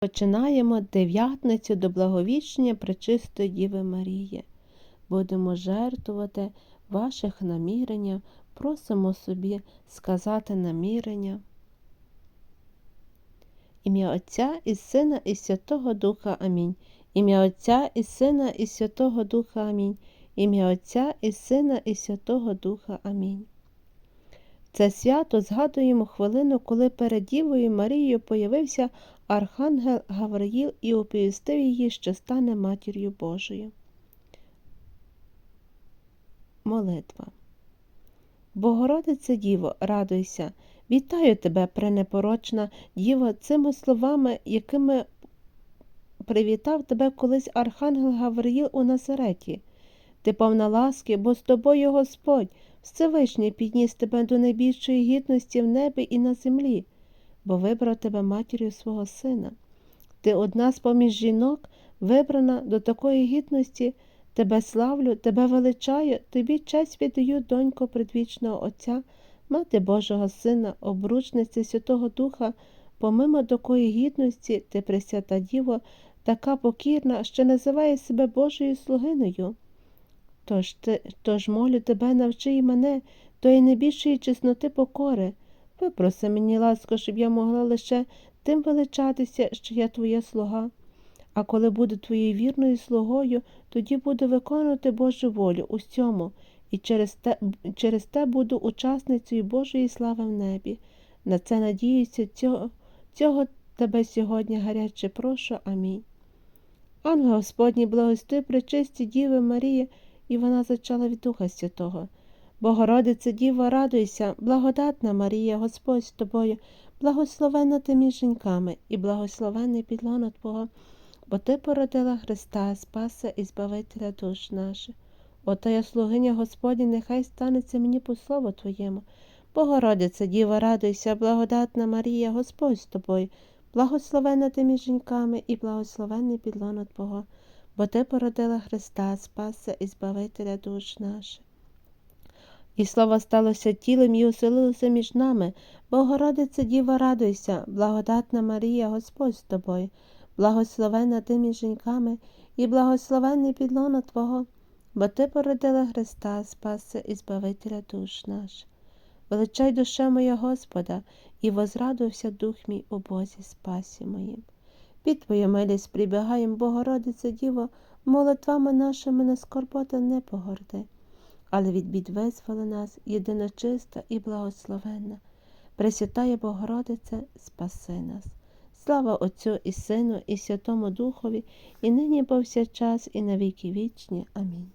Починаємо дев'ятницю до благовіщення Пречистої Діви Марії. Будемо жертвувати ваших намірення, просимо собі сказати намірення. Ім'я Отця і Сина і Святого Духа Амінь. Ім'я Отця і Сина і Святого Духа Амінь. Ім'я Отця і Сина і Святого Духа Амінь. Це свято згадуємо хвилину, коли перед Дівою Марією появився Архангел Гавриїл і оповістив її, що стане матір'ю Божою. Молитва. Богородице Діво, радуйся, вітаю тебе, пренепорочна Діво, цими словами, якими привітав тебе колись Архангел Гавриїл у Назареті. Ти повна ласки, бо з тобою Господь, Всевишній підніс тебе до найбільшої гідності в небі і на землі, бо вибрав тебе матір'ю свого сина. Ти одна з поміж жінок, вибрана до такої гідності, тебе славлю, тебе величаю, тобі честь віддаю, донько предвічного Отця, мати Божого Сина, обручниця Святого Духа, помимо такої гідності, ти пресвята Діво, така покірна, що називає себе Божою слугиною. Тож, ти, тож молю тебе, навчи і мене тої найбільшої чесноти покори. Випроси мені ласку, щоб я могла лише тим величатися, що я твоя слуга. А коли буду твоєю вірною слугою, тоді буду виконувати Божу волю у всьому, і через те, через те буду учасницею Божої слави в небі. На це надіюся, цього, цього тебе сьогодні гаряче прошу. Амінь. Ангел Господній благости пречисті Діви Марії, і вона зачала від Духа Святого. Богородице Діво, радуйся, благодатна Марія, Господь з тобою, благословенна ти між жінками, і благословенний підлона Твого, бо Ти породила Христа, Спаса і Збавителя душ наших. Ото я слугиня Господня, нехай станеться мені по слову Твоєму. Богородице, Діво, радуйся, благодатна Марія, Господь з тобою, благословенна ти між жінками, і благословенний підлона Твого, бо Ти породила Христа, Спаса і Збавителя душ наших. І слово сталося тілом і оселилося між нами. Богородице Діва, радуйся, благодатна Марія, Господь з тобою, благословенна ти між жінками, і благословенний підлона Твого, бо Ти породила Христа, Спаса і Збавителя душ наш. Величай душа моя Господа, і возрадувався дух мій у Бозі спасі моїм. Під Твою милість прибігаєм, Богородице Діво, молитвами нашими на скорбота не погорди але від бід визволи нас єдина чиста і благословенна. Пресвятає Богородице, спаси нас. Слава Отцю і Сину, і Святому Духові, і нині повсякчас, і на віки вічні. Амінь.